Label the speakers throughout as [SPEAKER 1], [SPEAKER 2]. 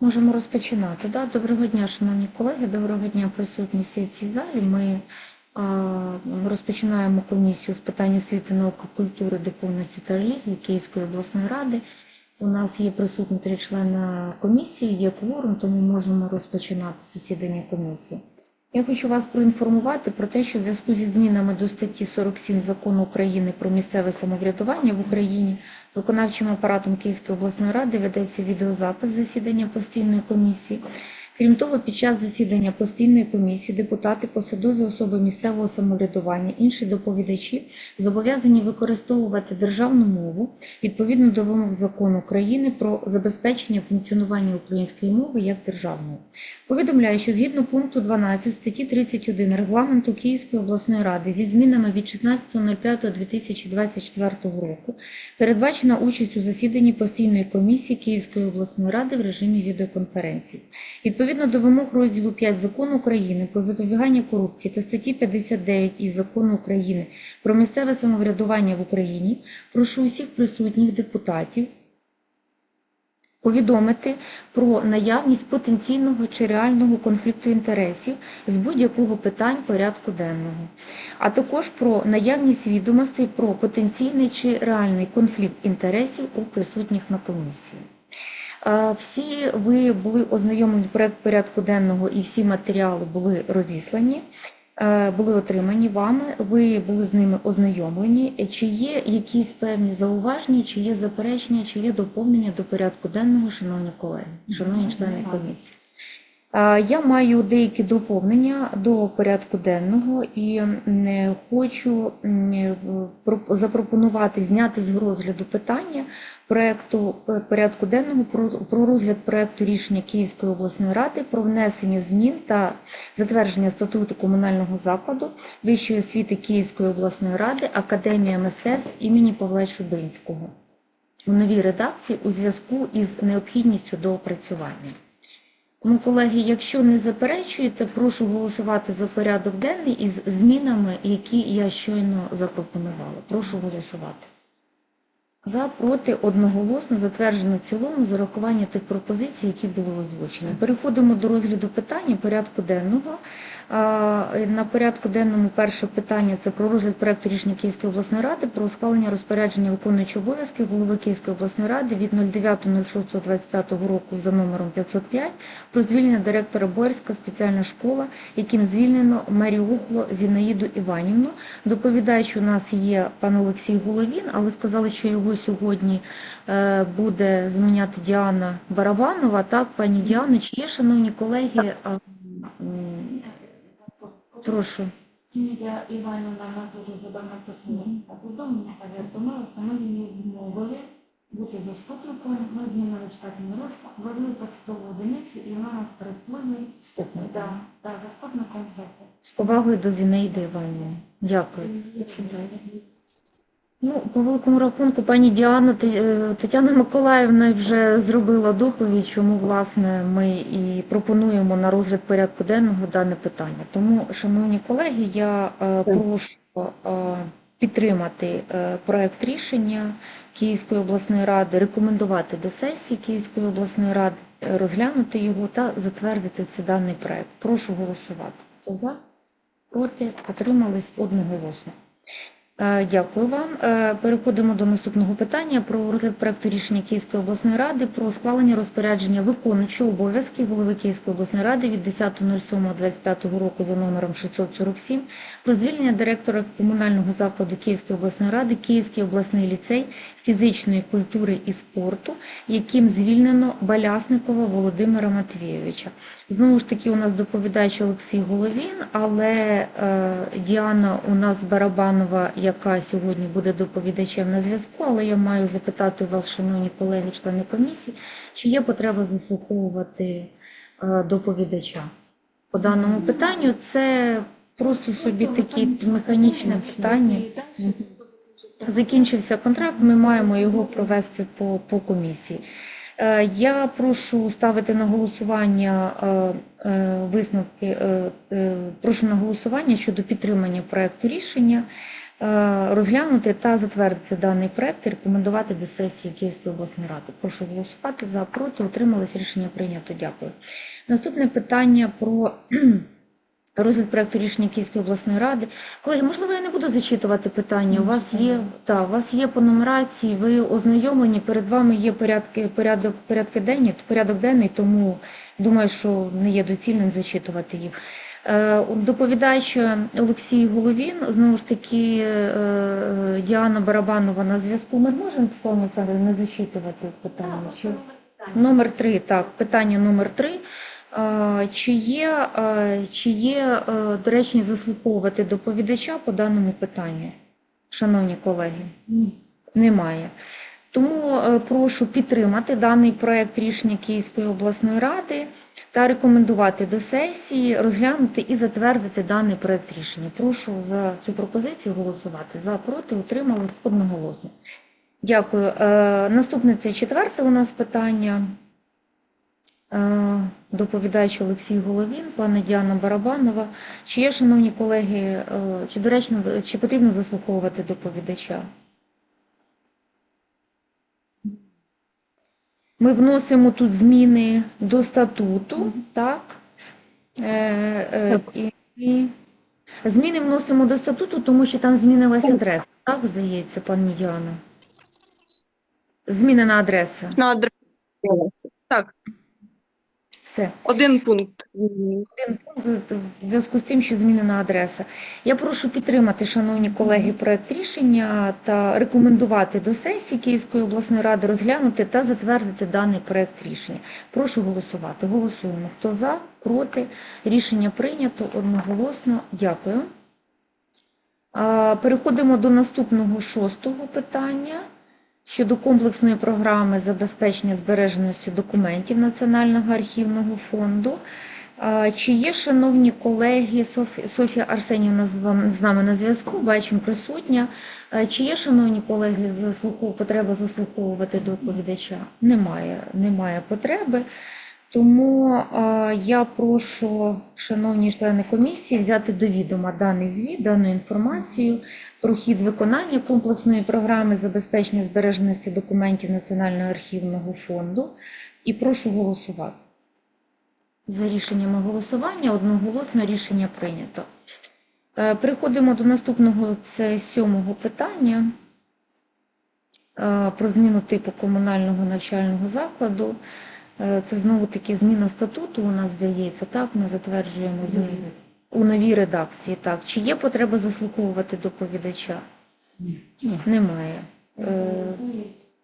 [SPEAKER 1] Можемо розпочинати. Да? Доброго дня, шановні колеги, доброго дня присутні всі цій залі. Ми розпочинаємо комісію з питань освіти, науки, культури, духовності та релігії Київської обласної ради. У нас є присутні три члени комісії, є кворум, тому можемо розпочинати засідання комісії. Я хочу вас проінформувати про те, що в зв'язку зі змінами до статті 47 Закону України про місцеве самоврядування в Україні виконавчим апаратом Київської обласної ради ведеться відеозапис засідання постійної комісії. Крім того, під час засідання постійної комісії депутати, посадові особи місцевого самоврядування, інші доповідачі зобов'язані використовувати державну мову відповідно до вимог закону України про забезпечення функціонування української мови як державної. Повідомляю, що згідно пункту 12 статті 31 регламенту Київської обласної ради зі змінами від 16.05.2024 року передбачена участь у засіданні постійної комісії Київської обласної ради в режимі відеоконференції. Відповідно до вимог розділу 5 Закону України про запобігання корупції та статті 59 із Закону України про місцеве самоврядування в Україні, прошу усіх присутніх депутатів повідомити про наявність потенційного чи реального конфлікту інтересів з будь-якого питань порядку денного, а також про наявність відомостей про потенційний чи реальний конфлікт інтересів у присутніх на комісії. Е, Всі ви були ознайомлені проект порядку денного і всі матеріали були розіслані, е, були отримані вами. Ви були з ними ознайомлені. Чи є якісь певні зауваження, чи є заперечення, чи є доповнення до порядку денного, шановні колеги, шановні члени комісії? Е, Я маю деякі доповнення до порядку денного і м, хочу про- запропонувати зняти з розгляду питання проекту е, порядку денного про розгляд проекту рішення Київської обласної ради про внесення змін та затвердження статуту комунального закладу Вищої освіти Київської обласної ради Академія мистецтв імені Павла Чубинського у новій редакції у зв'язку із необхідністю доопрацювання. Тому, колеги, якщо не заперечуєте, прошу голосувати за порядок денний із змінами, які я щойно запропонувала. Прошу голосувати. За, проти, одноголосно затверджено цілому з урахування тих пропозицій, які були озвучені. Переходимо до розгляду питання порядку денного. На порядку денному перше питання це про розгляд проекту рішення Київської обласної ради про схвалення розпорядження виконуючого обов'язки голови Київської обласної ради від 09.06.25 року за номером 505 про звільнення директора Боярська спеціальна школа, яким звільнено Маріухло Зінаїду Іванівну. Доповідач у нас є пан Олексій Головін, але сказали, що його сьогодні е, буде зміняти Діана Барабанова. Так, пані Діано, чи є, шановні колеги? А, Прошу.
[SPEAKER 2] Сім'я Іванівна вона дуже задавна посилення повідомлення, але ми її відмовили бути заступником, ми змінили штатний розклад, ввели посадову одиницю і вона нас перетворює да, да, заступником.
[SPEAKER 1] З повагою до Зінаїди Іванівни. Дякую. Ну, по великому рахунку, пані Діана е, Тетяна Миколаївна вже зробила доповідь, чому власне ми і пропонуємо на розгляд порядку денного дане питання. Тому, шановні колеги, я е, прошу е, підтримати проект рішення Київської обласної ради, рекомендувати до сесії Київської обласної ради, розглянути його та затвердити цей даний проект. Прошу голосувати. Хто за? Проти? Отримались одноголосно. Е, Дякую вам. Е, Переходимо до наступного питання про розгляд проекту рішення Київської обласної ради про схвалення розпорядження виконуючого обов'язки голови Київської обласної ради від 10.07.25 року за номером 647 про звільнення директора комунального закладу Київської обласної ради Київський обласний ліцей фізичної культури і спорту, яким звільнено Балясникова Володимира Матвійовича. Знову ж таки, у нас доповідач Олексій Головін, але е, Діана у нас Барабанова, яка сьогодні буде доповідачем на зв'язку, але я маю запитати вас, шановні колеги, члени комісії, чи є потреба заслуховувати е, доповідача по даному питанню. Це просто собі такі механічне питання. Закінчився контракт, ми маємо його провести по, по комісії. Е, Я прошу ставити на голосування е, висновки, прошу на голосування щодо підтримання проекту рішення розглянути та затвердити даний проект і рекомендувати до сесії Київської обласної ради. Прошу голосувати за проти. Утримались рішення прийнято. Дякую. Наступне питання про розгляд проекту рішення Київської обласної ради. Колеги, можливо, я не буду зачитувати питання. У вас є та у вас є по нумерації. Ви ознайомлені. Перед вами є порядки, порядок, порядки денні, порядок денний, тому думаю, що не є доцільним зачитувати їх. Е, Доповідач Олексій Головін, знову ж таки, е, Діана Барабанова на зв'язку. Ми можемо Слава Олександровна, не зачитувати питання? Чи... Номер три, так, питання номер три. Е, Чи є, чи є е, заслуховувати доповідача по даному питанню, шановні колеги? Немає. Тому прошу підтримати даний проект рішення Київської обласної ради та рекомендувати до сесії розглянути і затвердити даний проект рішення. Прошу за цю пропозицію голосувати. За проти утримались одноголосно. Дякую. Е, Наступне це четверте у нас питання. Е, Доповідач Олексій Головін, пане Діана Барабанова. Чи є, шановні колеги, е, чи доречно, чи потрібно заслуховувати доповідача? Ми вносимо тут зміни до статуту, так? Е, е, і, і зміни вносимо до статуту, тому що там змінилася адреса, так, здається, пані Діана? Змінена адреса.
[SPEAKER 3] на адресу. Так,
[SPEAKER 1] Все.
[SPEAKER 3] один пункт.
[SPEAKER 1] Один пункт в зв'язку з тим, що змінена адреса. Я прошу підтримати, шановні колеги, проект рішення та рекомендувати до сесії Київської обласної ради розглянути та затвердити даний проект рішення. Прошу голосувати. Голосуємо. Хто за, проти? Рішення прийнято одноголосно. Дякую. Переходимо до наступного шостого питання щодо комплексної програми забезпечення збереженості документів Національного архівного фонду. Чи є, шановні колеги, Софія Арсенівна з нами на зв'язку, бачимо присутня. Чи є, шановні колеги, потреба заслуховувати доповідача? Немає, немає потреби. Тому я прошу, шановні члени комісії, взяти до відома даний звіт, дану інформацію про хід виконання комплексної програми забезпечення збереженості документів Національного архівного фонду і прошу голосувати. За рішеннями голосування одноголосно рішення прийнято. Е, Переходимо до наступного, це сьомого питання е, про зміну типу комунального навчального закладу. Е, Це знову таки зміна статуту у нас здається, так, ми затверджуємо зміни у новій редакції. Так, чи є потреба заслуховувати доповідача?
[SPEAKER 2] Ні.
[SPEAKER 1] Немає. Е,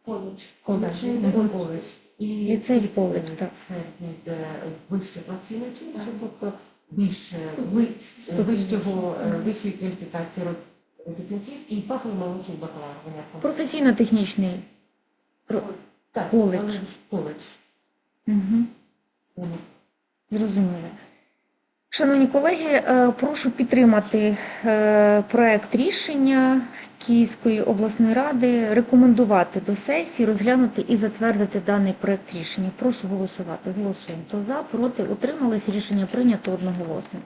[SPEAKER 2] Коледж.
[SPEAKER 1] Коледж.
[SPEAKER 2] Коледж. І
[SPEAKER 1] Ліцей коледж, так.
[SPEAKER 2] Це буде вище працівників, тобто більше вищого, е, вищої кваліфікації робітників і фахово молодших бакалаврів.
[SPEAKER 1] Професійно-технічний.
[SPEAKER 2] Так,
[SPEAKER 1] коледж.
[SPEAKER 2] коледж.
[SPEAKER 1] Зрозуміло. Шановні колеги, е, прошу підтримати е, проект рішення Київської обласної ради, рекомендувати до сесії, розглянути і затвердити даний проект рішення. Прошу голосувати. Голосуємо. Хто за, проти, утримались. Рішення прийнято одноголосно.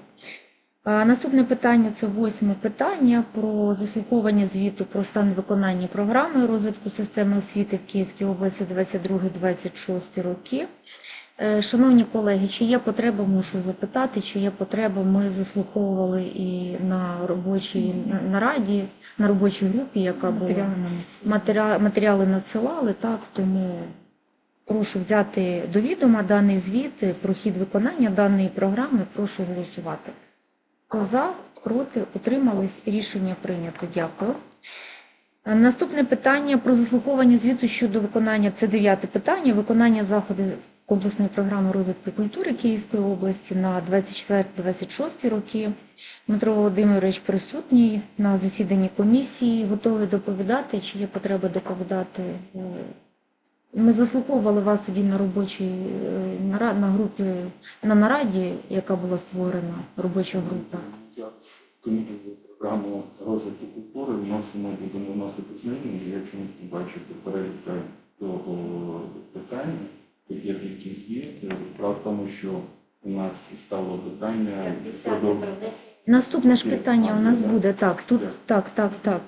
[SPEAKER 1] Наступне питання це восьме питання про заслуховування звіту про стан виконання програми розвитку системи освіти в Київській області 22-26 роки. Е, Шановні колеги, чи є потреба, мушу запитати, чи є потреба, ми заслуховували і на робочій нараді, на робочій групі, яка була матеріали, матеріали надсилали, так, тому прошу взяти до відома даний звіт е, про хід виконання даної програми, прошу голосувати. За, проти, утримались, рішення прийнято. Дякую. Е, Наступне питання про заслуховування звіту щодо виконання, це дев'яте питання, виконання заходів комплексної програми розвитку культури Київської області на 24-26 роки. Дмитро Володимирович присутній на засіданні комісії, готовий доповідати, чи є потреба доповідати. Ми заслуховували вас тоді на робочій е, на групі на нараді, яка була створена, робоча група.
[SPEAKER 4] Зараз комітет програму розвитку культури вносимо, будемо вносити зміни. Я чомусь не бачу до того питання, яке кількість є. Справа в тому, що у нас стало питання
[SPEAKER 2] 50
[SPEAKER 4] продов-
[SPEAKER 2] про 10.
[SPEAKER 1] Наступне ж питання у нас буде так. Тут так, так, так.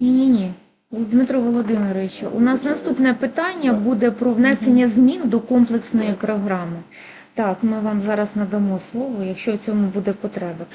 [SPEAKER 1] Ні, ні, ні. Дмитро Володимирович, у нас наступне питання буде про внесення змін до комплексної програми. Так, ми вам зараз надамо слово, якщо в цьому буде потреба.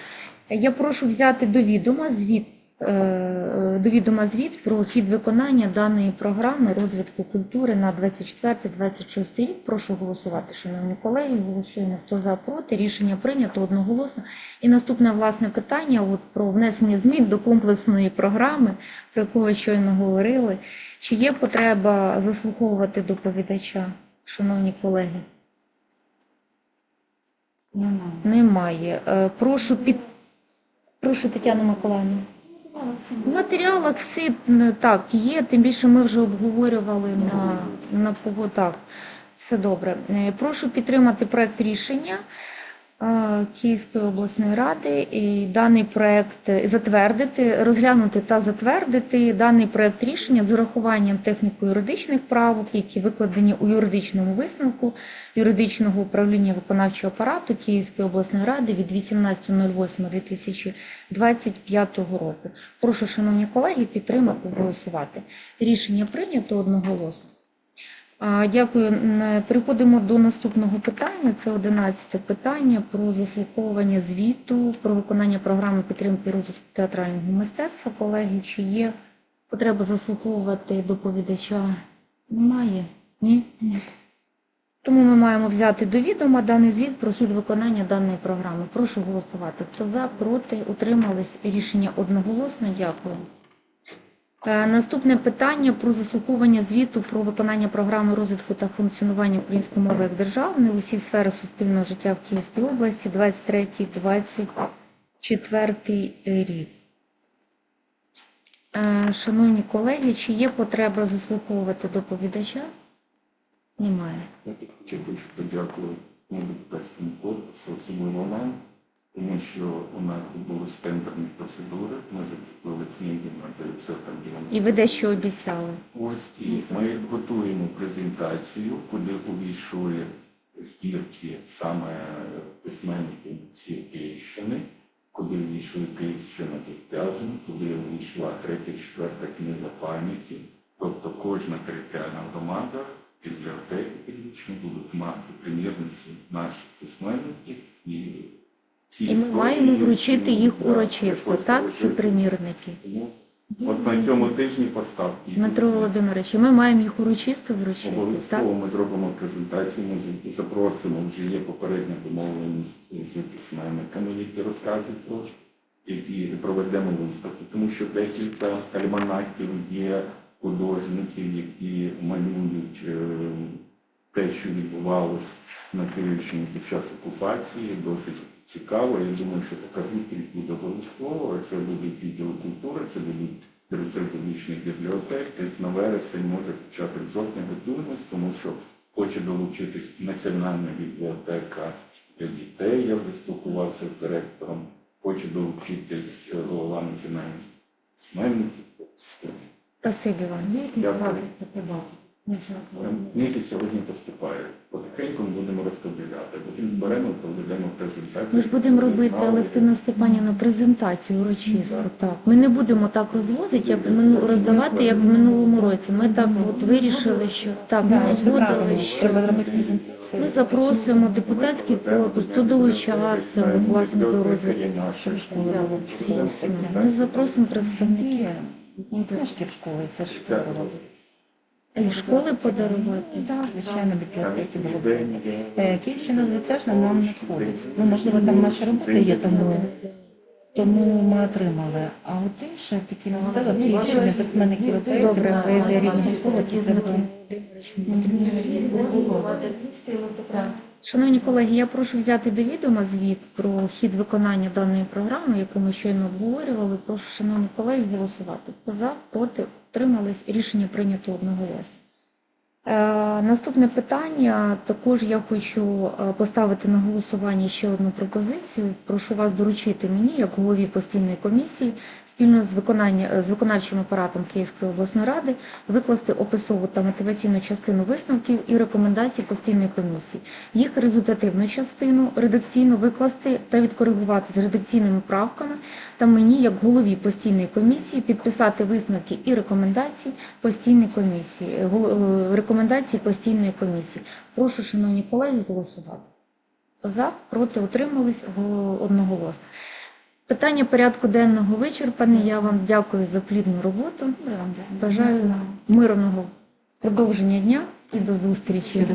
[SPEAKER 1] Я прошу взяти до відома звіт, до відома звіт про хід виконання даної програми розвитку культури на 24-26 рік. Прошу голосувати, шановні колеги. Голосуємо хто за проти. Рішення прийнято одноголосно. І наступне власне питання от, про внесення змін до комплексної програми, про яку ви щойно говорили. Чи є потреба заслуховувати доповідача, шановні колеги?
[SPEAKER 2] Немає.
[SPEAKER 1] Немає. Е, Прошу під... Прошу Тетяну Миколаївну. В матеріалах всі так є, тим більше ми вже обговорювали на, на так, Все добре. Е, Прошу підтримати проект рішення Київської обласної ради і даний проект е, затвердити, розглянути та затвердити даний проект рішення з урахуванням техніко-юридичних правок, які викладені у юридичному висновку юридичного управління виконавчого апарату Київської обласної ради від 18.08.2025 року. Прошу, шановні колеги, підтримати, голосувати. Рішення прийнято одноголосно. Дякую. Переходимо до наступного питання. Це 11 питання про заслуховування звіту про виконання програми підтримки розвитку театрального мистецтва. Колеги, чи є потреба заслуховувати доповідача? Немає? Ні? Тому ми маємо взяти до відома даний звіт про хід виконання даної програми. Прошу голосувати. Хто за, проти, утримались. Рішення одноголосно. Дякую. Е, Наступне питання про заслуховування звіту про виконання програми розвитку та функціонування української мови як державної у всіх сферах суспільного життя в Київській області 23-24 рік. Е, Шановні колеги, чи є потреба заслуховувати доповідача? Немає.
[SPEAKER 4] Я хотів би подякувати депутатському корпусу, особливо вам, тому що у нас відбулись тендерні процедури, ми закупили книги на 900
[SPEAKER 1] І ви дещо обіцяли.
[SPEAKER 4] Ось і ми готуємо презентацію, куди увійшли збірки саме письменників ці Київщини, куди увійшли Київщина Тягтязин, куди увійшла третя, четверта книга пам'яті. Тобто кожна територіальна громада, бібліотеки будуть мати примірниці наших письменників і
[SPEAKER 1] І ми маємо вручити їх урочисто, так, ці примірники.
[SPEAKER 4] От на цьому тижні поставки.
[SPEAKER 1] Дмитро Володимирович, ми маємо їх урочисто вручити?
[SPEAKER 4] Обов'язково ми зробимо презентацію, ми запросимо, вже є попередня домовленість з письменниками, які розкажуть трошки, які проведемо виставки, тому що декілька альманахів є художників, які малюють е, те, що відбувалось на Київщині під час окупації, досить цікаво. Я думаю, що зустріч буде обов'язково. Це будуть відділи культури, це будуть директори публічних бібліотек. Десь на вересень, може початок жовтня готуємось, тому що хоче долучитись Національна бібліотека для дітей. Я вже спілкувався з директором. Хоче долучитись голова національної письменників.
[SPEAKER 1] Спасибі вам.
[SPEAKER 4] Дякую.
[SPEAKER 2] Нічого.
[SPEAKER 4] Сьогодні поступають. Потихеньку ми будемо розподіляти. Потім зберемо, проведемо презентацію.
[SPEAKER 1] Ми ж будемо робити. Олексина Степанівна презентацію урочисто. Так, ми не будемо так розвозити, як мину- роздавати, як в минулому році. Ми так от вирішили, що так ми
[SPEAKER 5] правильно.
[SPEAKER 1] що ми запросимо депутатський корпус, хто долучався от, власне до розвитку.
[SPEAKER 5] Щоб школи
[SPEAKER 1] ми запросимо представників
[SPEAKER 5] Книжки в школі теж подарували.
[SPEAKER 1] І школи подарувати.
[SPEAKER 5] Так, звичайно, бібліотеки було б. Е, Київщина звичайно нам не входить. Ну, можливо, там наші роботи є, тому, тому ми отримали. А от інше, такі місцеві Київщини, письменників
[SPEAKER 1] Добре.
[SPEAKER 5] поезія рідного слова, це треба.
[SPEAKER 1] Шановні колеги, я прошу взяти до відома звіт про хід виконання даної програми, яку ми щойно обговорювали. Прошу, шановні колеги, голосувати. Поза, проти, утримались. Рішення прийнято одноголосно. Е, Наступне питання. Також я хочу е, поставити на голосування ще одну пропозицію. Прошу вас доручити мені, як голові постійної комісії, спільно з з виконавчим апаратом Київської обласної ради викласти описову та мотиваційну частину висновків і рекомендацій постійної комісії, їх результативну частину редакційно викласти та відкоригувати з редакційними правками, та мені, як голові постійної комісії, підписати висновки і рекомендації постійної комісії, е, рекомендації постійної комісії. Прошу, шановні колеги, голосувати. За, проти, утримались одноголосно. Питання порядку денного вичерпане. Я вам дякую за плідну роботу.
[SPEAKER 2] Я вам.
[SPEAKER 1] Бажаю мирного продовження дня і до зустрічі.